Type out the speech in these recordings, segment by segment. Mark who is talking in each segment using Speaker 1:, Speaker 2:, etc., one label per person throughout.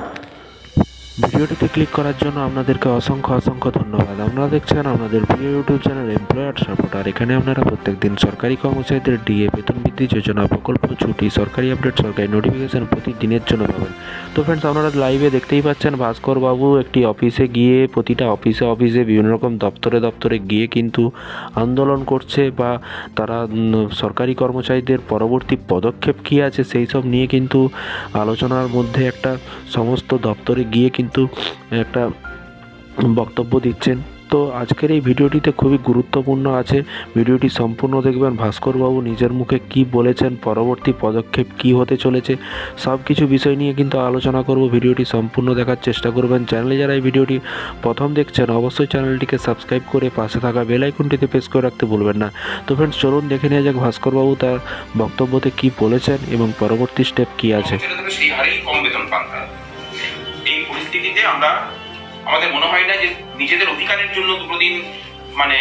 Speaker 1: Lord. ভিডিওটিতে click করার জন্য আপনাদেরকে অসংখ্য অসংখ্য ধন্যবাদ। আপনারা দেখছেন আমাদের প্রিয় ইউটিউব চ্যানেল এমপ্লয়ার সাপোর্ট আর এখানে আপনারা প্রত্যেকদিন সরকারি কর্মচারীদের ডিএ বেতন বৃদ্ধি, যোজনা, প্রকল্প, ছুটি, সরকারি আপডেট, সরকারি নোটিফিকেশান প্রতিদিনের জন্য পাবেন। তো ফ্রেন্ডস আপনারা লাইভে দেখতেই পাচ্ছেন ভাস্কর বাবু একটি অফিসে গিয়ে, প্রতিটা অফিসে অফিসে বিভিন্ন রকম দপ্তরে দপ্তরে গিয়ে কিন্তু আন্দোলন করছে বা তারা সরকারি কর্মচারীদের পরবর্তী পদক্ষেপ কী আছে সেই সব নিয়ে কিন্তু আলোচনার মধ্যে একটা সমস্ত দপ্তরে গিয়ে কিন্তু একটা বক্তব্য দিচ্ছেন। তো আজকের এই ভিডিওটিতে খুবই গুরুত্বপূর্ণ আছে। ভিডিওটি সম্পূর্ণ দেখবেন। ভাস্করবাবু নিজের মুখে কি বলেছেন, পরবর্তী পদক্ষেপ কি হতে চলেছে সব কিছু বিষয় নিয়ে কিন্তু আলোচনা করব। ভিডিওটি সম্পূর্ণ দেখার চেষ্টা করবেন। চ্যানেলে যারা এই ভিডিওটি প্রথম দেখছেন, অবশ্যই চ্যানেলটিকে সাবস্ক্রাইব করে পাশে থাকা বেল আইকনটিতে প্রেস করে রাখতে ভুলবেন না। তো ফ্রেন্ডস চলুন দেখে নেওয়া যাক ভাস্করবাবু তার বক্তব্যতে কি বলেছেন এবং পরবর্তী স্টেপ কি আছে।
Speaker 2: পরিস্থিতিতে আমরা আমাদের মনে হয় না যে নিজেদের অধিকারের জন্য দুটো দিন মানে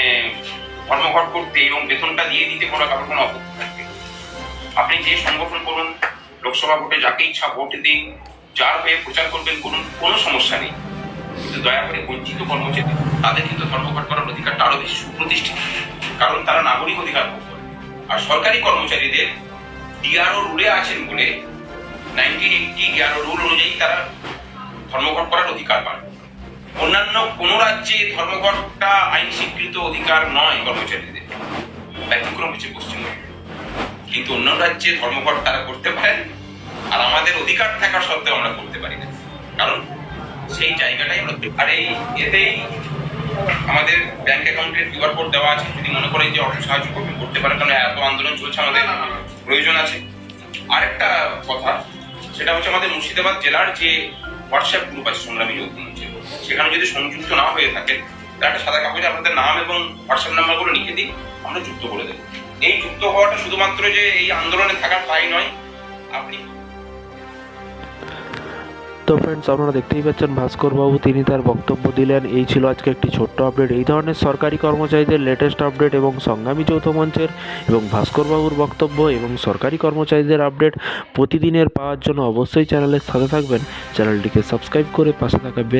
Speaker 2: ধর্মঘট করতে এবং বেতনটা দিয়ে দিতে কোনো কারোর কোনো আপত্তি থাকবে। আপনি যে সংগঠন করুন, লোকসভা ভোটে যাকে ইচ্ছা ভোট দিন, যার হয়ে প্রচার করবেন, করুন, কোনো সমস্যা নেই। কিন্তু দয়া করে বঞ্চিত কর্মচারী তাদের কিন্তু ধর্মঘট করার অধিকারটা আরও বেশি সুপ্রতিষ্ঠিত। কারণ তারা নাগরিক অধিকার ভোগ করে। আর সরকারি কর্মচারীদের ডিআরও রুলে আছেন বলে নাইনটিন এইটটি ডিআরও রুল অনুযায়ী তারা ধর্মঘট করার অধিকার পান অন্যান্য কোনো রাজ্যে ধর্মঘটটা আইন স্বীকৃত অধিকার নয় কর্মচারীদের। ব্যতিক্রম হচ্ছে পশ্চিমবঙ্গ কিন্তু অন্য রাজ্যে ধর্মঘট তারা করতে পারেন আর আমাদের অধিকার থাকা সত্ত্বেও আমরা করতে পারি না। কারণ সেই জায়গাটাই আমরা আর এই এতেই আমাদের ব্যাংক অ্যাকাউন্টের কিউআর কোড দেওয়া আছে। যদি মনে করেন যে অর্থ সাহায্য করবেন করতে পারেন। কারণ এত আন্দোলন চলছে আমাদের। প্রয়োজন আছে। আরেকটা কথা সেটা হচ্ছে আমাদের মুর্শিদাবাদ জেলার যে হোয়াটসঅ্যাপ গ্রুপ আছে সংগ্রামী যৌথ মঞ্চের সেখানে যদি সংযুক্ত না হয়ে থাকে, তাহলে একটা সাদা কাগজে আপনাদের নাম এবং হোয়াটসঅ্যাপ নাম্বারগুলো লিখে দিই আমরা যুক্ত করে দেবো। এই যুক্ত হওয়াটা শুধুমাত্র যে এই আন্দোলনে থাকার তাই নয়, আপনি
Speaker 1: তো ফ্রেন্ডস আপনারা দেখতেই পাচ্ছেন ভাস্করবাবু, তিনি তার বক্তব্য দিলেন। এই ছিল আজকে একটি ছোট্ট আপডেট এই ধরনের সরকারি কর্মচারীদের লেটেস্ট আপডেট এবং সংগ্রামী যৌথ মঞ্চের এবং ভাস্করবাবুর বক্তব্য এবং সরকারি কর্মচারীদের আপডেট প্রতিদিনের পাওয়ার জন্য অবশ্যই চ্যানেলের সাথে থাকবেন। চ্যানেলটিকে সাবস্ক্রাইব করে পাশে থাকা বেল